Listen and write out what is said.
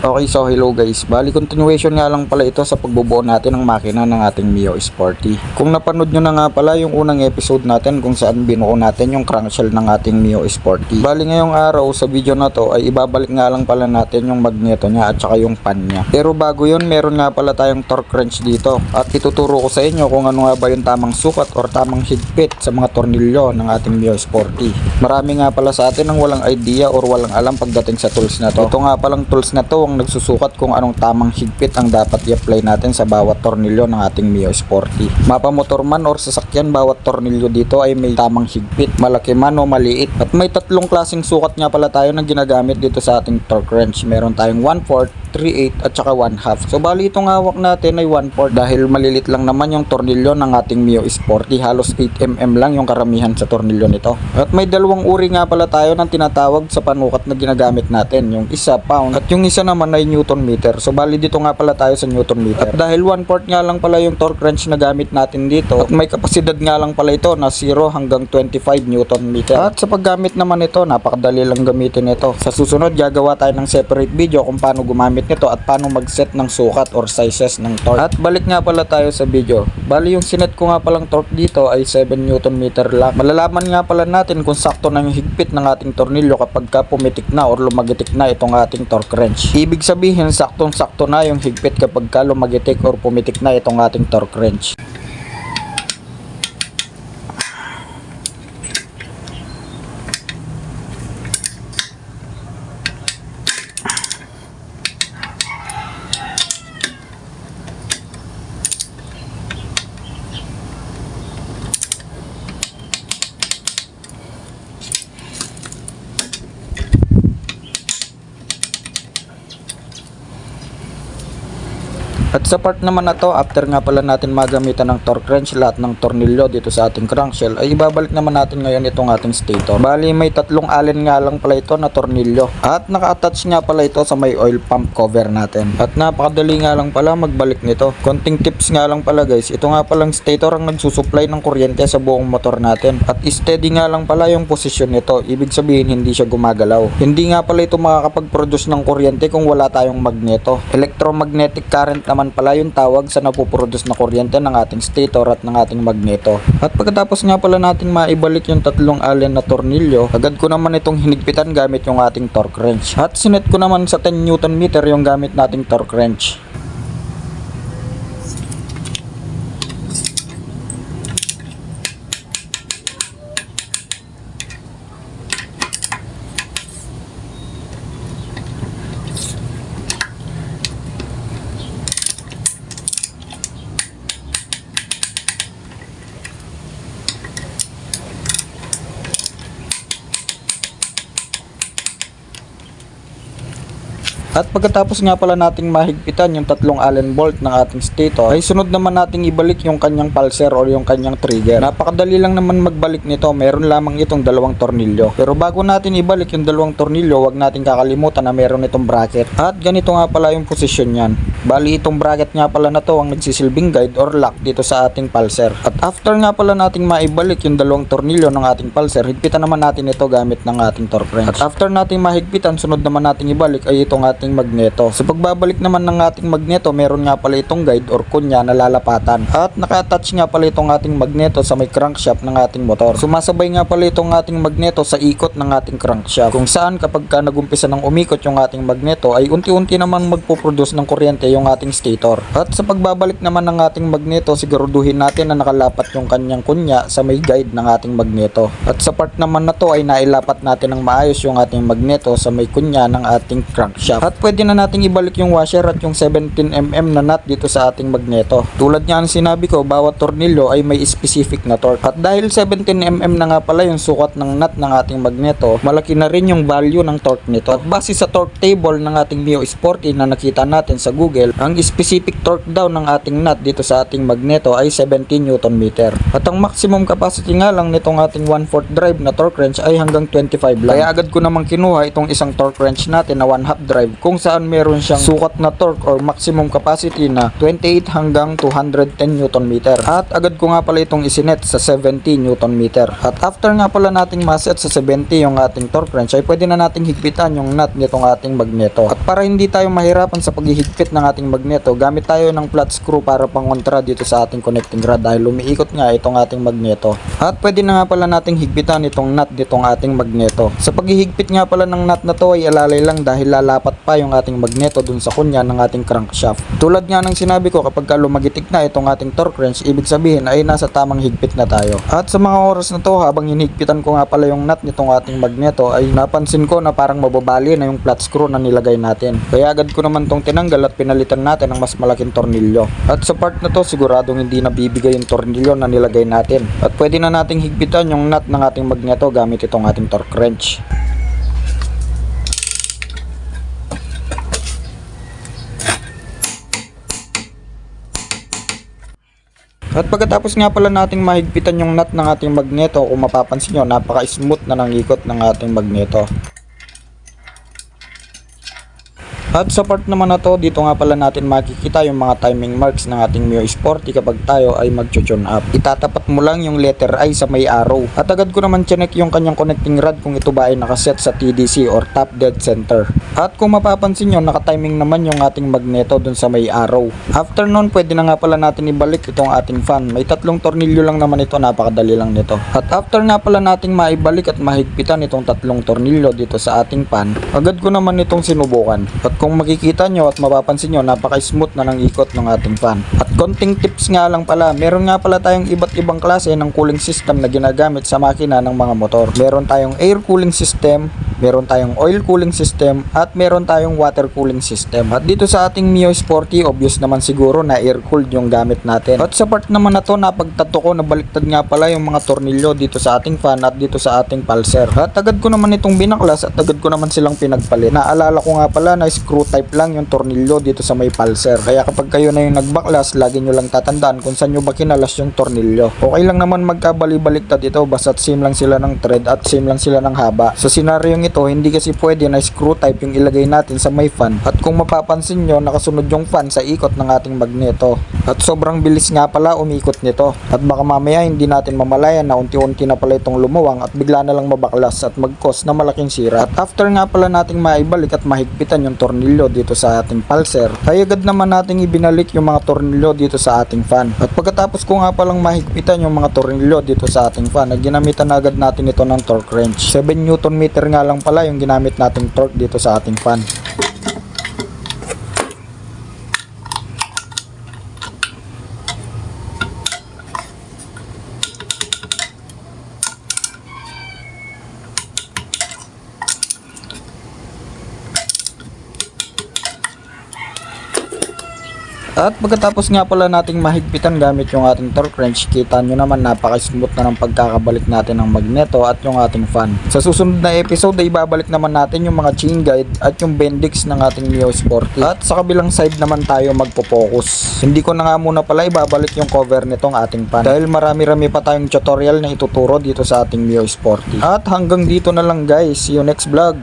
Okay, so hello guys. Bali continuation nga lang pala ito sa pagbubuo natin ng makina ng ating Mio Sporty. Kung napanood nyo na nga pala yung unang episode natin kung saan binuo natin yung crankshell ng ating Mio Sporty. Bali ngayong araw sa video na to ay ibabalik nga lang pala natin yung magneto niya at saka yung pan niya. Pero bago yun, meron nga pala tayong torque wrench dito at ituturo ko sa inyo kung ano nga ba yung tamang sukat or tamang higpit sa mga tornilyo ng ating Mio Sporty. Marami nga pala sa atin ang walang idea or walang alam pagdating sa tools na to. Ito nga palang tools na to ang nagsusukat kung anong tamang higpit ang dapat i-apply natin sa bawat tornilyo ng ating Mio Sporty. Mapa motor man or sasakyan, bawat tornilyo dito ay may tamang higpit, malaki man o maliit. At may tatlong klaseng sukat nga pala tayo na ginagamit dito sa ating torque wrench. Meron tayong 1/4, 3/8 at saka 1/2. So bali itong hawak natin ay 1/4 dahil malilit lang naman yung tornilyo ng ating Mio Sporty. Halos 8mm lang yung karamihan sa tornilyo nito. At may dalawang uri nga pala tayo ng tinatawag sa panukat na ginagamit natin. Yung isa pound at yung isa naman ay newton meter. So bali dito nga pala tayo sa newton meter. At dahil 1/4 nga lang pala yung torque wrench na gamit natin dito at may kapasidad nga lang pala ito na 0 hanggang 25 newton meter. At sa paggamit naman ito, napakadali lang gamitin ito. Sa susunod, gagawa tayo ng separate video kung paano gumamit nito at paano mag-set ng sukat or sizes ng torque. At balik nga pala tayo sa video. Bali yung sinet ko nga palang torque dito ay 7 newton meter lang. Malalaman nga pala natin kung sakto na yung higpit ng ating tornilyo kapag ka pumitik na or lumagitik na itong ating torque wrench. Ibig sabihin, saktong-sakto na yung higpit kapag ka lumagitik or pumitik na itong ating torque wrench. At sa part naman na to, after nga pala natin magamitan ng torque wrench, lahat ng tornilyo dito sa ating crankshell, ay ibabalik naman natin ngayon itong ating stator. Bali, may tatlong allen nga lang pala ito na tornilyo. At naka-attach nga pala ito sa may oil pump cover natin. At napakadali nga lang pala magbalik nito. Konting tips nga lang pala guys, ito nga palang stator ang nagsusupply ng kuryente sa buong motor natin. At steady nga lang pala yung posisyon nito. Ibig sabihin, hindi siya gumagalaw. Hindi nga pala ito makakapag-produce ng kuryente kung wala tayong magneto. Electromagnetic current naman pala yung tawag sa napoproduce na kuryente ng ating stator at ng ating magneto. At pagkatapos nga pala nating maibalik yung tatlong allen na tornilyo, agad ko naman itong hinigpitan gamit yung ating torque wrench. At sinet ko naman sa 10 Newton meter yung gamit nating torque wrench. At pagkatapos nga pala nating mahigpitan yung tatlong allen bolt ng ating stator, ay sunod naman nating ibalik yung kanyang pulser or yung kanyang trigger. Napakadali lang naman magbalik nito, meron lamang itong dalawang tornilyo. Pero bago natin ibalik yung dalawang tornilyo, wag natin kakalimutan na meron itong bracket. At ganito nga pala yung posisyon niyan. Bali itong bracket nga pala na to ang nagsisilbing guide or lock dito sa ating pulser. At after nga pala nating maibalik yung dalawang tornilyo ng ating pulser, higpitan naman natin ito gamit ng ating torque wrench. At after nating mahigpitan, sunod naman nating ibalik ay itong ating magneto. Sa pagbabalik naman ng ating magneto, meron nga pala itong guide or kunya na lalapatan. At naka-attach nga pala itong ating magneto sa may crankshaft ng ating motor. Sumasabay nga pala itong ating magneto sa ikot ng ating crankshaft. Kung saan kapag ka nagumpisa ng umikot yung ating magneto ay unti-unti naman magpo-produce ng kuryente yung ating stator. At sa pagbabalik naman ng ating magneto, siguraduhin natin na nakalapat yung kanyang kunya sa may guide ng ating magneto. At sa part naman na to ay nailapat natin ng maayos yung ating magneto sa may kunya ng ating crankshaft. Pwede na nating ibalik yung washer at yung 17mm na nut dito sa ating magneto. Tulad nga ng sinabi ko, bawat tornilyo ay may specific na torque. At dahil 17mm na nga pala yung sukat ng nut ng ating magneto, malaki na rin yung value ng torque nito. At base sa torque table ng ating Mio Sporty na nakita natin sa Google, ang specific torque daw ng ating nut dito sa ating magneto ay 17 Newton meter. At ang maximum capacity nga lang nitong ating 1/4 drive na torque wrench ay hanggang 25 lang. Kaya agad ko namang kinuha itong isang torque wrench natin na 1 half drive kung saan meron siyang sukat na torque or maximum capacity na 28 hanggang 210 Newton meter. At agad ko nga pala itong isinet sa 70 Newton meter. At after nga pala nating maset sa 70 yung ating torque wrench ay pwede na nating higpitan yung nut nitong ating magneto. At para hindi tayo mahirapan sa paghihigpit ng ating magneto, gamit tayo ng flat screw para pangontra dito sa ating connecting rod dahil umiikot nga itong ating magneto. At pwede na nga pala nating higpitan itong nut nitong ating magneto. Sa paghihigpit nga pala ng nut na to ay alalay lang dahil lalapat pa yung ating magneto dun sa kunya ng ating crankshaft. Tulad nga ng sinabi ko kapag ka lumagitik na itong ating torque wrench, ibig sabihin ay nasa tamang higpit na tayo. At sa mga oras na to habang hinigpitan ko nga pala yung nut nitong ating magneto ay napansin ko na parang mababali na yung flat screw na nilagay natin. Kaya agad ko naman tong tinanggal at pinalitan natin ng mas malaking tornilyo. At sa part na to siguradong hindi nabibigay yung tornilyo na nilagay natin. At pwede na nating higpitan yung nut ng ating magneto gamit itong ating torque wrench. At pagkatapos nga pala nating mahigpitan yung nut ng ating magneto, kung mapapansin nyo, napaka-smooth na ng ikot ng ating magneto. At sa part naman na to, dito nga pala natin makikita yung mga timing marks ng ating Mio Sporty kapag tayo ay mag-tune up. Itatapat mo lang yung letter I sa may arrow. At agad ko naman chinek yung kanyang connecting rod kung ito ba ay nakaset sa TDC or top dead center. At kung mapapansin nyo, nakatiming naman yung ating magneto dun sa may arrow. After nun, pwede na nga pala natin ibalik itong ating fan. May tatlong tornilyo lang naman ito, napakadali lang nito. At after nga pala nating maibalik at mahigpitan itong tatlong tornilyo dito sa ating fan, agad ko naman itong sinubukan. At kung makikita nyo at mapapansin nyo, napaka-smooth na ng ikot ng ating fan. At konting tips nga lang pala, meron nga pala tayong iba't ibang klase ng cooling system na ginagamit sa makina ng mga motor. Meron tayong air cooling system, meron tayong oil cooling system, at meron tayong water cooling system. At dito sa ating Mio Sporty, obvious naman siguro na air cooled yung gamit natin. At sa part naman na to, napagtato ko na baliktad nga pala yung mga tornilyo dito sa ating fan at dito sa ating pulser. At agad ko naman itong binaklas at agad ko naman silang pinagpalit. Naalala ko nga pala na screw type lang yung tornilyo dito sa may pulser. Kaya kapag kayo na yung nagbaklas, lagi nyo lang tatandaan kung saan nyo ba kinalas yung tornilyo. Okay lang naman magkabali-baliktad ito basta't same lang sila ng thread at same lang sila ng haba. Sa senaryong ito, hindi kasi pwede na screw type yung ilagay natin sa may fan. At kung mapapansin nyo, nakasunod yung fan sa ikot ng ating magneto. At sobrang bilis nga pala umikot nito. At baka mamaya hindi natin mamalayan na unti-unti na pala itong lumuwang at bigla na lang mabaklas at mag-cause na malaking sira. At after nga pala nating maibalik at mahigpitan yung tornilyo dito sa ating pulser, ay agad naman nating ibinalik yung mga tornilyo dito sa ating fan. At pagkatapos ko nga palang mahigpitan yung mga tornilyo dito sa ating fan, ay ginamitan na agad natin ito ng torque wrench. 7 Newton meter nga lang pala yung ginamit nating torque dito sa ating fan. At pagkatapos nga pala nating mahigpitan gamit yung ating torque wrench, kita nyo naman napaka-smooth na ng pagkakabalik natin ng magneto at yung ating fan. Sa susunod na episode ay ibabalik naman natin yung mga chain guide at yung bendix ng ating Mio Sporty. At sa kabilang side naman tayo magpo-focus. Hindi ko na nga muna pala ibabalik yung cover nitong ating fan dahil marami-rami pa tayong tutorial na ituturo dito sa ating Mio Sporty. At hanggang dito na lang guys. You next vlog.